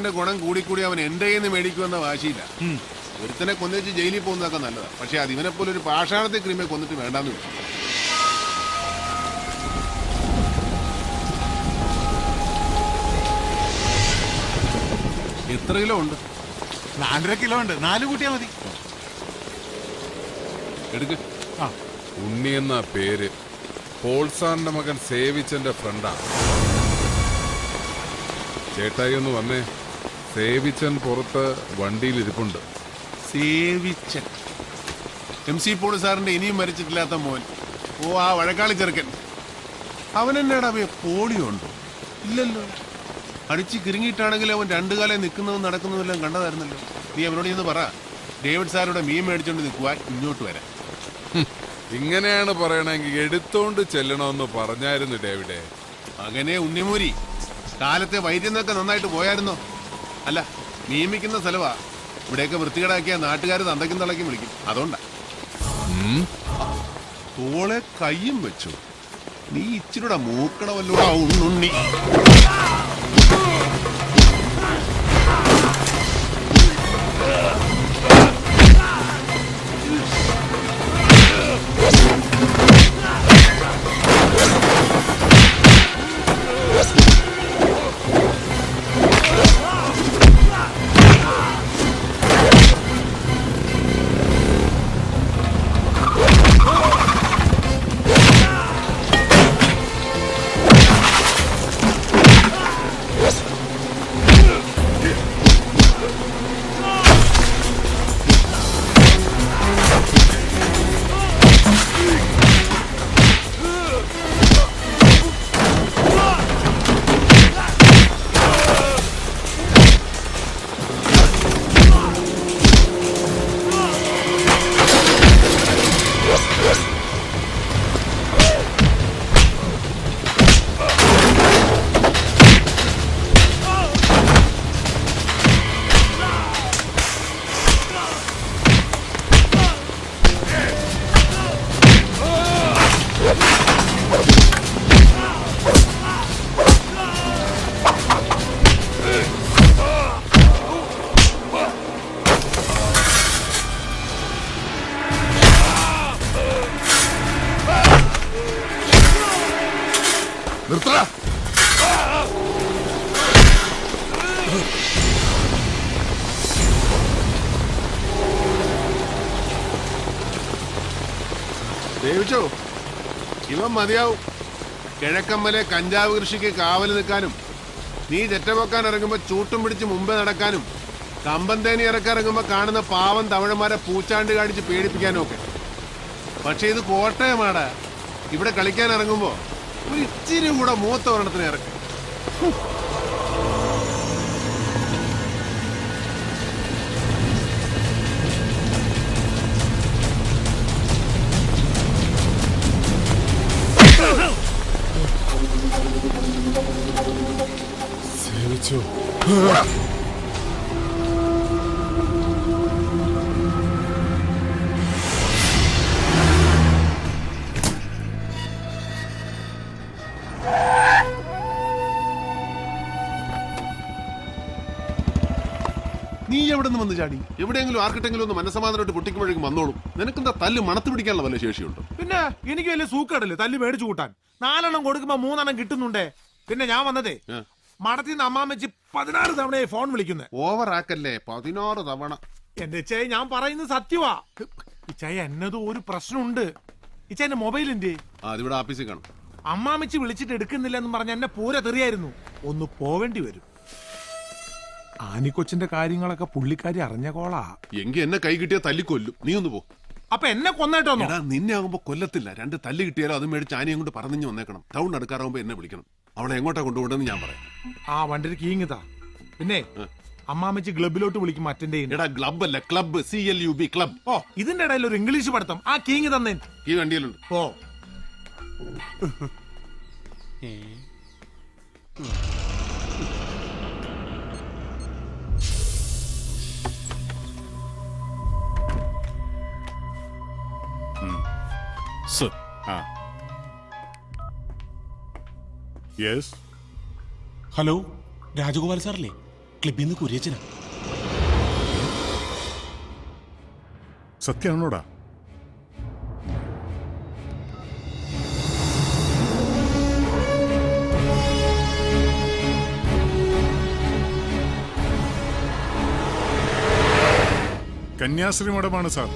സിഗരറ്റിന്റെ ഗുണം കൂടിക്കൂടി അവൻ എന്റെ കയ്യിൽ നിന്ന് മേടിക്കുമെന്ന വാശിയില്ല. ഒരുത്തനെ കൊന്നിച്ച് ജയിലിൽ പോകുന്നതൊക്കെ നല്ലതാണ് പക്ഷെ അത് ഇവനെ പോലെ ഒരു പാഷാണത്തെ ക്രിമിയെ കൊന്നിട്ട് വേണ്ടാന്ന് വെച്ചു എത്ര കിലോ ഉണ്ട്? നാലര കിലോ ഉണ്ട്. നാല് കൂട്ടിയാ മതി. എടുക്ക്. ഉണ്ണി എന്ന പേര് പോൾസാറിന്റെ മകൻ സേവിച്ചന്റെ ഫ്രണ്ടാണ് ചേട്ടായി ഒന്ന് വന്നേ. സേവിച്ചൻ പുറത്ത് വണ്ടിയിൽ ഇരിപ്പുണ്ട് സേവിച്ചൻ. എം സി പോൾ സാറിന്റെ ഇനിയും മരിച്ചിട്ടില്ലാത്ത മോൻ. ഓ ആ വഴക്കാളി ചെറുക്കൻ. അവൻ എന്നാടാ അവയെ പോളിയോ ഇല്ലല്ലോ. അടിച്ച് കിരുങ്ങിയിട്ടാണെങ്കിൽ അവൻ രണ്ടു കാലേ നിൽക്കുന്നതും നടക്കുന്നതും എല്ലാം കണ്ടതായിരുന്നല്ലോ. നീ അവനോട് ഇന്ന് പറ. ഡേവിഡ് സാറുടെ മീൻ മേടിച്ചോണ്ട് നിൽക്കുവാൻ ഇങ്ങോട്ട് വരാം. ഇങ്ങനെയാണ് പറയണമെങ്കിൽ എടുത്തോണ്ട് ചെല്ലണമെന്ന് പറഞ്ഞായിരുന്നു ഡേവിഡേ. അങ്ങനെ ഉണ്ണിമൂരി കാലത്തെ വൈദ്യം നന്നായിട്ട് പോയായിരുന്നോ? അല്ല നിയമിക്കുന്ന സ്ഥലവാ. ഇവിടെയൊക്കെ വൃത്തികേടാക്കിയ നാട്ടുകാർ തന്തയ്ക്കും തളയ്ക്കും വിളിക്കും. അതുകൊണ്ടാ. തോളെ കയ്യും വെച്ചു. നീ ഇച്ചിരൂടെ മൂക്കണമല്ലോ ഉണ്ണുണ്ണി. ദേവിച്ചോ ഇവൻ മതിയാവും. കിഴക്കമ്പലെ കഞ്ചാവ് കൃഷിക്ക് കാവൽ നിൽക്കാനും നീ ചെറ്റപൊക്കാൻ ഇറങ്ങുമ്പോൾ ചൂട്ടും പിടിച്ച് മുമ്പേ നടക്കാനും കമ്പന്തേനി ഇറക്കിറങ്ങുമ്പോൾ കാണുന്ന പാവം തമിഴന്മാരെ പൂച്ചാണ്ട് കാണിച്ച് പേടിപ്പിക്കാനും ഒക്കെ പക്ഷേ ഇത് കോട്ടയമാടാ. ഇവിടെ കളിക്കാൻ ഇറങ്ങുമ്പോൾ ഒരു ഇച്ചിരി കൂടെ മൂത്ത ഒരെണ്ണത്തിന് ഇറക്കും. നീ എവിടെ നിന്ന് വന്ന് ചാടി? എവിടെയെങ്കിലും ആർക്കിട്ടെങ്കിലും ഒന്ന് മനസ്സമാധാനമായിട്ട് പൊട്ടിക്കുമ്പോഴേക്കും വന്നോളും. നിനക്കെന്താ തല്ല് മണത്ത് പിടിക്കാനുള്ള വല്ല ശേഷിയുണ്ട്? പിന്നെ എനിക്ക് വലിയ സൂക്കടല്ലേ തല്ല് മേടിച്ചു കൂട്ടാൻ? നാലെണ്ണം കൊടുക്കുമ്പോ മൂന്നെണ്ണം കിട്ടുന്നുണ്ടേ. പിന്നെ ഞാൻ വന്നതേ. ഏ. മടത്തിൽ നിന്ന് അമ്മാമ്മച്ചി പതിനാറ് തവണ ഫോൺ വിളിക്കുന്നത് ഓവർ ആക്കല്ലേ പതിനാറ് തവണ. എന്റെ ഇച്ചായ ഞാൻ പറയുന്നത് സത്യവാ. ഇച്ചായ എന്നത് ഒരു പ്രശ്നമുണ്ട്. ഇച്ചായന്റെ മൊബൈൽ എന്തേ ആ അതിവിടെ ആഫീസിൽ കാണും. അമ്മാമ്മച്ചി വിളിച്ചിട്ട് എടുക്കുന്നില്ല എന്ന് പറഞ്ഞ എന്നെ പൂര തെറിയായിരുന്നു. ഒന്ന് പോവേണ്ടി വരും. ആനിക്കൊച്ചിന്റെ കാര്യങ്ങളൊക്കെ പുള്ളിക്കാരി അറിഞ്ഞ കോളാ. എങ്കി എന്നെ കൈ കിട്ടിയ തല്ലിക്കൊല്ലും. നീ ഒന്ന് പോ. അപ്പൊ എന്നെ കൊന്നേട്ടോന്നോ? എടാ നിന്നെ ആകുമ്പോ കൊല്ലത്തില്ല. രണ്ട് തല്ല് കിട്ടിയാലോ അത് മേടിച്ച് ആനയും കൊണ്ട് പറഞ്ഞു വന്നേക്കണം. ടൗൺ അടുക്കാറാകുമ്പോ എന്നെ വിളിക്കണം. അവളെ എങ്ങോട്ടാ കൊണ്ടുപോകണ്ടെന്ന് ഞാൻ പറയാം. ആ വണ്ടിയിൽ കീങ്ങിതാ പിന്നെ അമ്മാമ്മച്ചി ക്ലബിലോട്ട് വിളിക്കും അറ്റൻഡ് ചെയ്യുന്നു എടാ ക്ലബ് അല്ല club C L U B club ഓ ഇതിന്റെ ഇടയിൽ ഒരു ഇംഗ്ലീഷ് പഠിത്തം. ആ കീങ് തന്നെ. ഈ വണ്ടിയിലുണ്ട്. ഓ സർ ആ. യെസ് ഹലോ രാജഗോപാൽ സാറല്ലേ ക്ലബിൽ നിന്ന് കുര്യച്ചന. സത്യാണോടാ? കന്യാശ്രീ മഠമാണ് സാർ.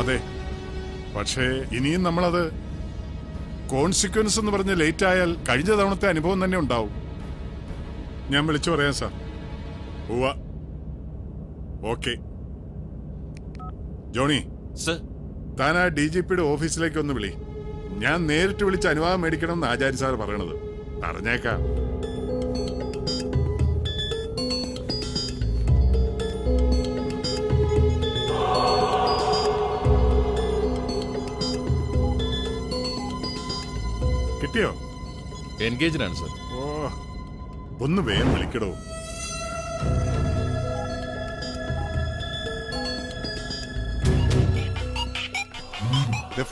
അതെ പക്ഷേ ഇനിയും നമ്മളത് കോൺസിക്വൻസ് എന്ന് പറഞ്ഞ് ലേറ്റ് ആയാൽ കഴിഞ്ഞ തവണത്തെ അനുഭവം തന്നെ ഉണ്ടാവും. ഞാൻ വിളിച്ചു പറയാം സാർ ഉവ്വ. Okay Johnny sir. താൻ ആ ഡി ജി പിയുടെ ഓഫീസിലേക്ക് ഒന്ന് വിളി. ഞാൻ നേരിട്ട് വിളിച്ച് അനുവാദം മേടിക്കണം എന്ന് ആചാര്യ സാർ പറയണത്. പറഞ്ഞേക്കാം. എൻഗേജ്ഡ് ആണ് സർ. ഓ ഒന്ന് വേഗം വിളിക്കടോ.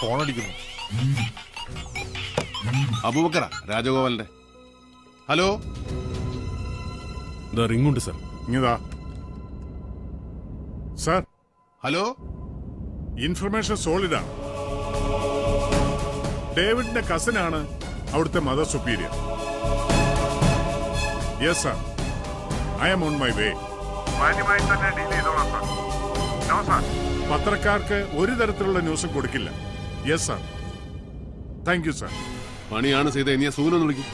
ഫോൺ അടിക്കുന്നു അബൂബക്കറ രാജഗോപാലിന്റെ ഹലോ? റിംഗുണ്ട് സർ. ഇങ്ങതാ. സാർ. ഹലോ? ഇൻഫർമേഷൻ സോളിഡാണ് ഡേവിഡിന്റെ കസിനാണ് അവിടുത്തെ mother superior. Yes sir I'm on my way പത്രക്കാർക്ക് ഒരു തരത്തിലുള്ള ന്യൂസും കൊടുക്കില്ല. Yes sir thank you sir പണിയാണ് ചെയ്ത ഇനി സൂനൊന്ന് വിളിക്കും.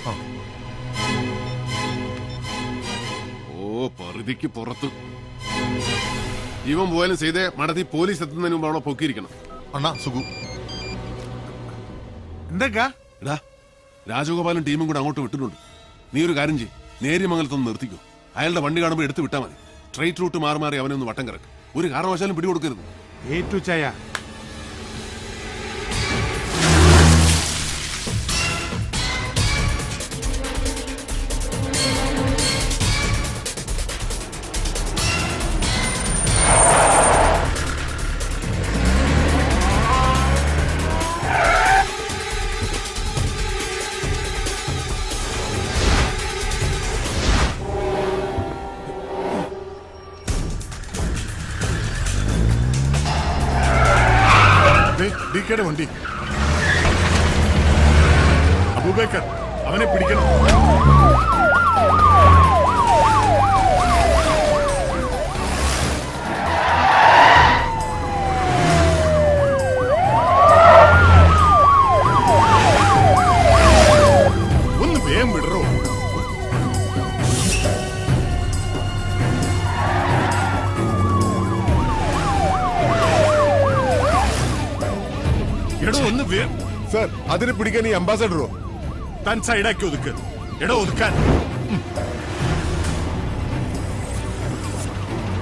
ഓ പരിധിക്ക് പുറത്ത്. ഇവൻ പോയാലും ചെയ്തേ മടതി പോലീസ് എത്തുന്നതിന് മുമ്പ് അവളെ പൊക്കിയിരിക്കണം. അണ്ണാ സുഖു. എന്തൊക്കെ എടാ രാജഗോപാലും ടീമും കൂടെ അങ്ങോട്ട് വിട്ടിട്ടുണ്ട്. നീ ഒരു കാര്യം ചെയ്യ്. നേര്യമംഗലത്തൊന്ന് നിർത്തിക്കോ. അയാളുടെ വണ്ടി കാണുമ്പോൾ എടുത്ത് വിട്ടാൽ മതി. സ്ട്രൈറ്റ് റൂട്ട് മാറി മാറി അവനെ ഒന്ന് വട്ടം കിടക്കും ഒരു കാരണവശാലും പിടികൊടുക്കരുത്. ഏറ്റു ചായ അതിനെ പിടിക്കാൻ ഈ അംബാസഡറോ? താൻ സൈഡാക്കി ഒതുക്ക്. എടോ ഒതുക്കാൻ.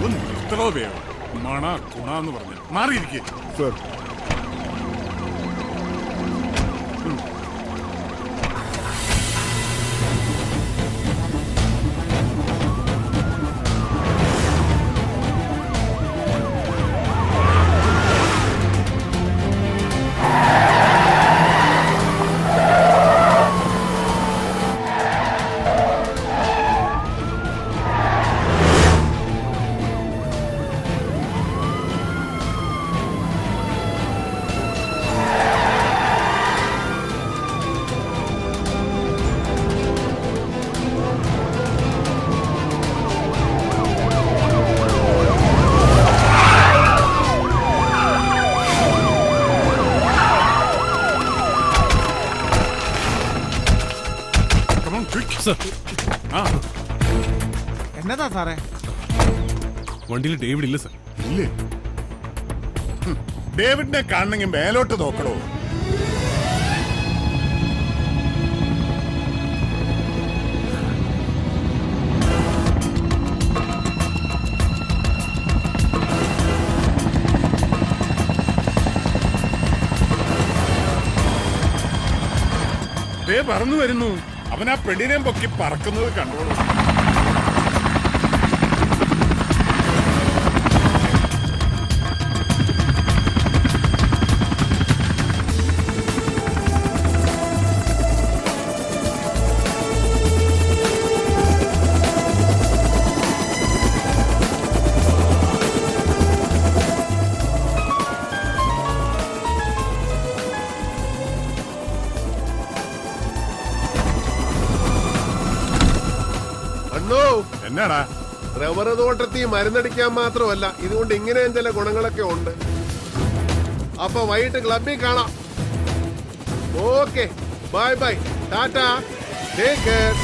ഒന്ന് നിർത്തണോ വേണം. മണ കുണാന്ന് പറഞ്ഞു. മാറിയിരിക്കെ. സർ എന്നതാ സാറേ? വണ്ടിയിൽ ഡേവിഡ് ഇല്ല സാർ. ഇല്ലേ? ഡേവിഡിനെ കാണണമെങ്കിൽ മേലോട്ട് നോക്കണോ? ദേ പറന്നു വരുന്നു. അവൻ ആ പെണ്ണിനെ പൊക്കി പറക്കുന്നത് കണ്ടോളൂ. എന്നാടാ? റബ്ബർ തോട്ടത്തിൽ മരുന്നടിക്കാൻ മാത്രമല്ല ഇതുകൊണ്ട് ഇങ്ങനെയും ചില ഗുണങ്ങളൊക്കെ ഉണ്ട്. അപ്പൊ വൈകിട്ട് ക്ലബിൽ കാണാം. ഓക്കെ ബൈ ബൈ ടാറ്റ ടേക്ക് കെയർ.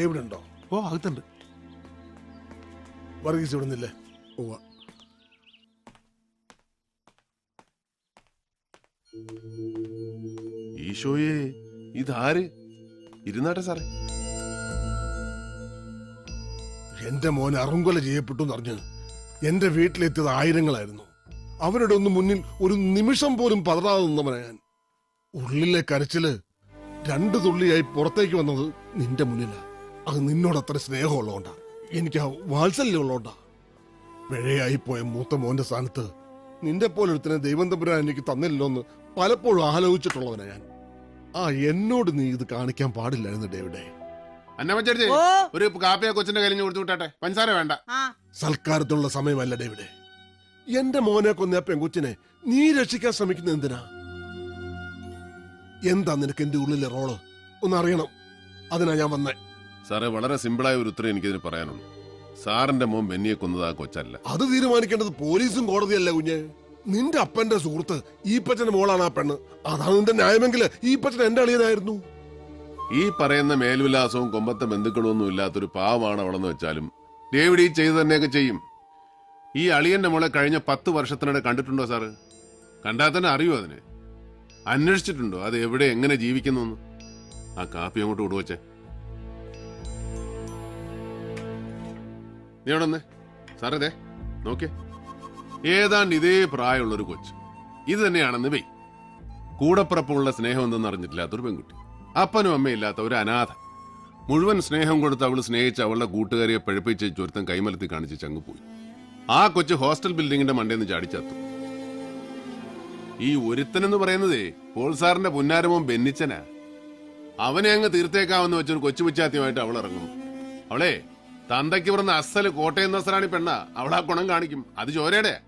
ഡേവിഡ് ഉണ്ടോ ഓ അകത്തുണ്ട്. വർഗീസ് ഇവിടുന്നില്ലേ? ഈശോയെ ഇതാര്? ഇരുന്നാട്ടെ സാറേ. എന്റെ മോൻ അറുങ്കൊല ചെയ്യപ്പെട്ടു എന്നറിഞ്ഞ് എന്റെ വീട്ടിലെത്തിയത് ആയിരങ്ങളായിരുന്നു. അവരുടെ ഒന്ന് മുന്നിൽ ഒരു നിമിഷം പോലും പതറാതെ നിന്നവനാ ഞാൻ. ഉള്ളിലെ കരച്ചിൽ രണ്ടു തുള്ളിയായി പുറത്തേക്ക് വന്നത് നിന്റെ മുന്നിലാ. അത് നിന്നോട് അത്ര സ്നേഹമുള്ളതുകൊണ്ടാ. എനിക്ക് ആ വാത്സല്യം ഉള്ളതുകൊണ്ടാ പിഴയായി പോയ മൂത്ത മോന്റെ സ്ഥാനത്ത് നിന്റെ പോലെ ഒരുത്തനെ ദൈവം തമ്പുരാൻ എനിക്ക് തന്നില്ലല്ലോ എന്ന് പലപ്പോഴും ആലോചിച്ചിട്ടുള്ളവനാ ഞാൻ. ആ എന്നോട് നീ ഇത് കാണിക്കാൻ പാടില്ലായിരുന്നു ഡേവിഡേ. അന്നമ്മച്ചേച്ചി ഓ. ഒരു കാപ്പിയെ കൊച്ചിന്റെ കയ്യിൽ കൊടുത്തു വിട്ടെ പഞ്ചസാര വേണ്ട. ആ. സൽക്കാരത്തിനുള്ള സമയമല്ല ഡേവിഡ്. എന്റെ മോനെ കൊന്ന ആ പെങ്കുച്ചിനെ നീ രക്ഷിക്കാൻ ശ്രമിക്കുന്ന എന്തിനാ? എന്താ നിനക്ക് എന്റെ ഉള്ളിലെ റോൾ? ഒന്നറിയണം അതിനാ ഞാൻ വന്നേ. സാറേ വളരെ സിമ്പിളായ ഒരു ഉത്തരം എനിക്കിതിന് പറയാനുള്ളൂ സാറിന്റെ മോൻ ബെന്നിയെ കൊന്നത് ആ കൊച്ചല്ല. അത് തീരുമാനിക്കേണ്ടത് പോലീസും കോടതിയല്ല കുഞ്ഞ്. നിന്റെ അപ്പന്റെ സുഹൃത്ത് ഈപ്പച്ചന്റെ മോളാണ് ആ പെണ്ണ്. അതാണ് നിന്റെ ന്യായമെങ്കിൽ ഈപ്പച്ചൻ എന്റെ അളിയനായിരുന്നു. ഈ പറയുന്ന മേൽവിലാസവും കൊമ്പത്തെ ബന്ധുക്കളും ഒന്നും ഇല്ലാത്തൊരു പാവമാണ് അവളെന്ന് വെച്ചാലും ഡേവിഡ് ഈ ചെയ്തു തന്നെയൊക്കെ ചെയ്യും. ഈ അളിയന്റെ മോളെ കഴിഞ്ഞ പത്ത് വർഷത്തിനിടെ കണ്ടിട്ടുണ്ടോ സാറ്? കണ്ടാൽ തന്നെ അറിയോ അതിനെ? അന്വേഷിച്ചിട്ടുണ്ടോ? അത് എവിടെ എങ്ങനെ ജീവിക്കുന്നു ആ കാപ്പി അങ്ങോട്ട് വിടുവച്ചേ നീ അവിടെ സാറേ ദേ നോക്കിയേ. ഏതാണ്ട് ഇതേ പ്രായമുള്ളൊരു കൊച്ച്. ഇത് തന്നെയാണെന്ന് വെയ്. കൂടപ്പിറപ്പുള്ള സ്നേഹം എന്തെന്ന് അറിഞ്ഞിട്ടില്ലാത്തൊരു പെൺകുട്ടി. അപ്പനും അമ്മയില്ലാത്ത ഒരു അനാഥ മുഴുവൻ സ്നേഹം കൊടുത്ത് അവൾ സ്നേഹിച്ച് അവളുടെ കൂട്ടുകാരിയെ പഴുപ്പിച്ച് ചുരുത്തം കൈമലത്തി കാണിച്ച് ചങ്ങ് പോയി. ആ കൊച്ചു ഹോസ്റ്റൽ ബിൽഡിങ്ങിന്റെ മണ്ടേന്ന് ചാടിച്ചത്തു ഈ ഒരുത്തനെന്ന് പറയുന്നതേ പോൾ സാറിന്റെ പുന്നാരമോൻ ബെന്നിച്ചനാ. അവനെ അങ്ങ് തീർത്തേക്കാവെന്ന് വെച്ചൊരു കൊച്ചു പിച്ചാത്യമായിട്ട് അവൾ ഇറങ്ങും അവളെ തന്തയ്ക്ക് ഇവിടുന്ന് അസൽ കോട്ടയം നസറാണി പെണ്ണ. അവൾ ആ ഗുണം കാണിക്കും. അത് ചോരയുടെ.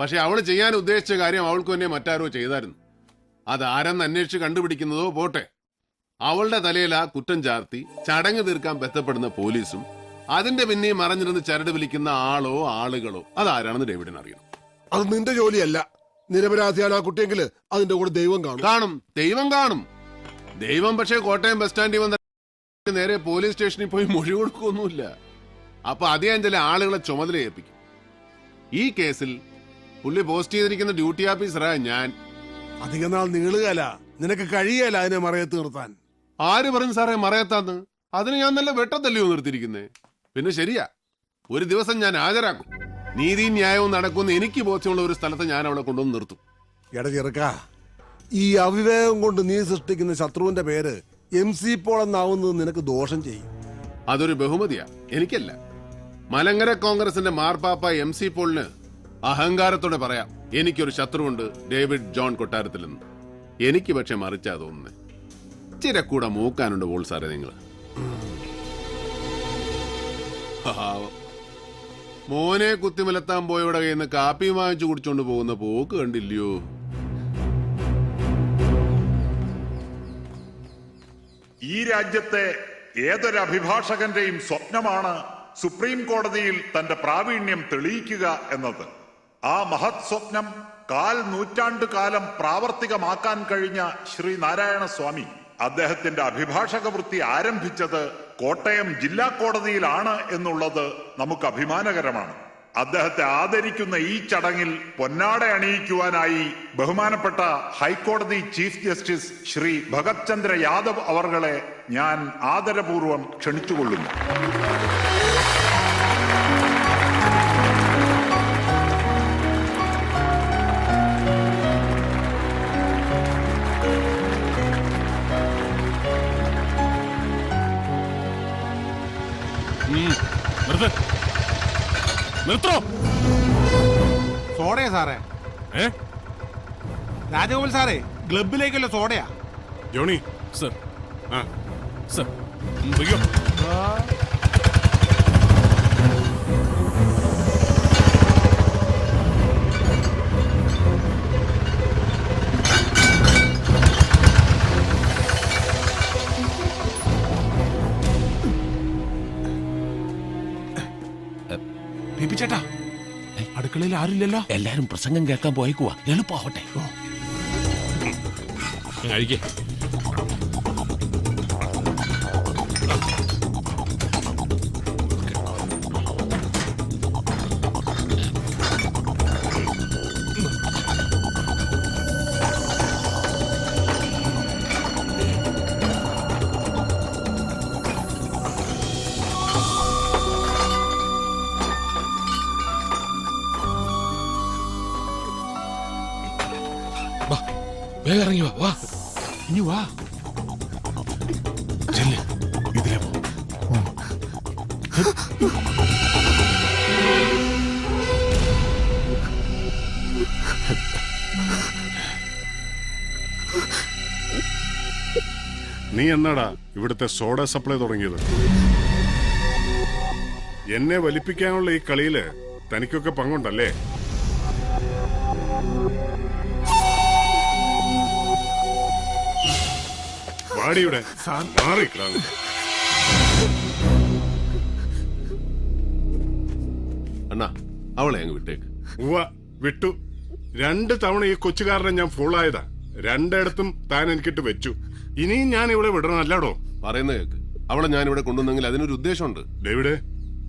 പക്ഷെ അവൾ ചെയ്യാൻ ഉദ്ദേശിച്ച കാര്യം അവൾക്ക് തന്നെ മറ്റാരോ ചെയ്തായിരുന്നു. അത് ആരെന്ന് അന്വേഷിച്ച് കണ്ടുപിടിക്കുന്നതോ പോട്ടെ. അവളുടെ തലയിൽ ആ കുറ്റം ചാർത്തി ചടങ്ങ് തീർക്കാൻ ബന്ധപ്പെടുന്ന പോലീസും അതിന്റെ പിന്നെയും മറഞ്ഞിരുന്ന് ചരട് വിളിക്കുന്ന ആളോ ആളുകളോ അതാരാണെന്ന് ഡേവിഡിന് അറിയണം. അത് നിന്റെ ജോലിയല്ല. നിരപരാധിയാണ് ആ കുട്ടിയെങ്കിൽ അതിന്റെ കൂടെ ദൈവം കാണും. കാണും. ദൈവം കാണും. ദൈവം പക്ഷേ കോട്ടയം ബസ് സ്റ്റാൻഡിൽ വന്ന നേരെ പോലീസ് സ്റ്റേഷനിൽ പോയി മൊഴി കൊടുക്കൊന്നുമില്ല അപ്പൊ അദ്ദേഹം ചില ആളുകളെ ചുമതല ഏൽപ്പിക്കും. ഈ കേസിൽ പുള്ളി പോസ്റ്റ് ചെയ്തിരിക്കുന്ന ഡ്യൂട്ടി ഓഫീസറാ ഞാൻ. അധികം നാൾ നീളുകയല്ല. നിനക്ക് കഴിയല അതിനെ മറയത്ത് നിർത്താൻ. ആര് പറഞ്ഞു സാറേ മറയത്താന്ന്? അതിന് ഞാൻ നല്ല വെട്ടത്തല്ലയോ നിർത്തിയിരിക്കുന്നേ? പിന്നെ ശരിയാ. ഒരു ദിവസം ഞാൻ ഹാജരാക്കും. നീതിയും ന്യായവും നടക്കുന്ന എനിക്ക് ബോധ്യമുള്ള ഒരു സ്ഥലത്ത് ഞാൻ അവിടെ കൊണ്ടുവന്ന് നിർത്തും. എട ചെറുക്ക ഈ അവിവേകം കൊണ്ട് നീ സൃഷ്ടിക്കുന്ന ശത്രുവിന്റെ പേര് എം സി പോൾ എന്നാവുന്നത് നിനക്ക് ദോഷം ചെയ്യും. അതൊരു ബഹുമതിയാ. എനിക്കല്ല. മലങ്കര കോൺഗ്രസിന്റെ മാർപ്പാപ്പ എം സി പോളിന് അഹങ്കാരത്തോടെ പറയാം. എനിക്കൊരു ശത്രുവുണ്ട് ഡേവിഡ് ജോൺ കൊട്ടാരത്തിൽ നിന്ന്. എനിക്ക് പക്ഷെ മറിച്ചാ തോന്നുന്നേ. ഇച്ചിരി കൂടെ മൂക്കാനുണ്ട് പോൾ സാറേ നിങ്ങൾ മോനെ കുത്തിമലത്താൻ പോയവിടെ കയ്യിൽ നിന്ന് കാപ്പി വാങ്ങിച്ചു കുടിച്ചോണ്ട് പോകുന്ന പോക്ക് കണ്ടില്ലയോ? ഈ രാജ്യത്തെ ഏതൊരു അഭിഭാഷകന്റെയും സ്വപ്നമാണ് സുപ്രീം കോടതിയിൽ തന്റെ പ്രാവീണ്യം തെളിയിക്കുക എന്നത്. ആ മഹത് സ്വപ്നം കാൽ നൂറ്റാണ്ടു കാലം പ്രാവർത്തികമാക്കാൻ കഴിഞ്ഞ ശ്രീ നാരായണ സ്വാമി. അദ്ദേഹത്തിന്റെ അഭിഭാഷക വൃത്തി ആരംഭിച്ചത് കോട്ടയം ജില്ലാ കോടതിയിലാണ് എന്നുള്ളത് നമുക്ക് അഭിമാനകരമാണ്. അദ്ദേഹത്തെ ആദരിക്കുന്ന ഈ ചടങ്ങിൽ പൊന്നാട അണിയിക്കുവാനായി ബഹുമാനപ്പെട്ട ഹൈക്കോടതി ചീഫ് ജസ്റ്റിസ് ശ്രീ ഭഗത് ചന്ദ്ര യാദവ് അവർകളെ ഞാൻ ആദരപൂർവം ക്ഷണിച്ചുകൊള്ളുന്നു. നിർത്തോ. സോഡയാ സാറേ. ഏ? രാജഗോപാൽ സാറേ ക്ലബിലേക്കുള്ള സോഡയാ? Johnny sir. ആ. സർ അയ്യോ ആരുമില്ലല്ലോ എല്ലാരും പ്രസംഗം കേൾക്കാൻ പോയേക്കുവാ. എളുപ്പമാവട്ടെ കഴിക്കേ. വേഗം ഇറങ്ങി വാ വാ. ഇനി വാ. ചെല്ല് ഇതിലെ നീ എന്നാടാ ഇവിടുത്തെ സോഡ സപ്ലൈ തുടങ്ങിയത്? എന്നെ വലിപ്പിക്കാനുള്ള ഈ കളിയിൽ തനിക്കൊക്കെ പങ്കുണ്ടല്ലേ? വാടിയുടെ മാറിക്കിടാ അണ്ണാ അവളെ അങ്ങ് വിട്ടേക്ക്. ഉവ്വ വിട്ടു. രണ്ട് തവണ ഈ കൊച്ചുകാരനെ ഞാൻ ഫുള്ളായതാ രണ്ടിടത്തും താൻ എനിക്കിട്ട് വെച്ചു. ഇനിയും ഞാൻ ഇവിടെ വിടണം അല്ലാടോ പറയുന്ന കേക്ക്. അവളെ ഞാൻ ഇവിടെ കൊണ്ടുവന്നെങ്കിൽ അതിനൊരു ഉദ്ദേശമുണ്ട്. ഡേവിഡ്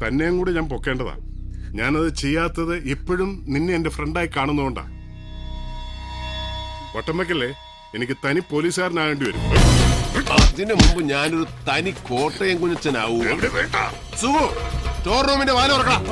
തന്നെയും കൂടെ ഞാൻ പൊക്കേണ്ടതാ. ഞാനത് ചെയ്യാത്തത് ഇപ്പോഴും നിന്നെ എന്റെ ഫ്രണ്ടായി കാണുന്നതുകൊണ്ടാ. വട്ടമ്മക്കല്ലേ എനിക്ക് തനി പോലീസുകാരനാകേണ്ടി വരും. അതിനു മുമ്പ് ഞാനൊരു തനി കോട്ടയം കുഞ്ഞച്ചനാവൂ. സുഖു സ്റ്റോർ റൂമിന്റെ വാല ഉറക്കണം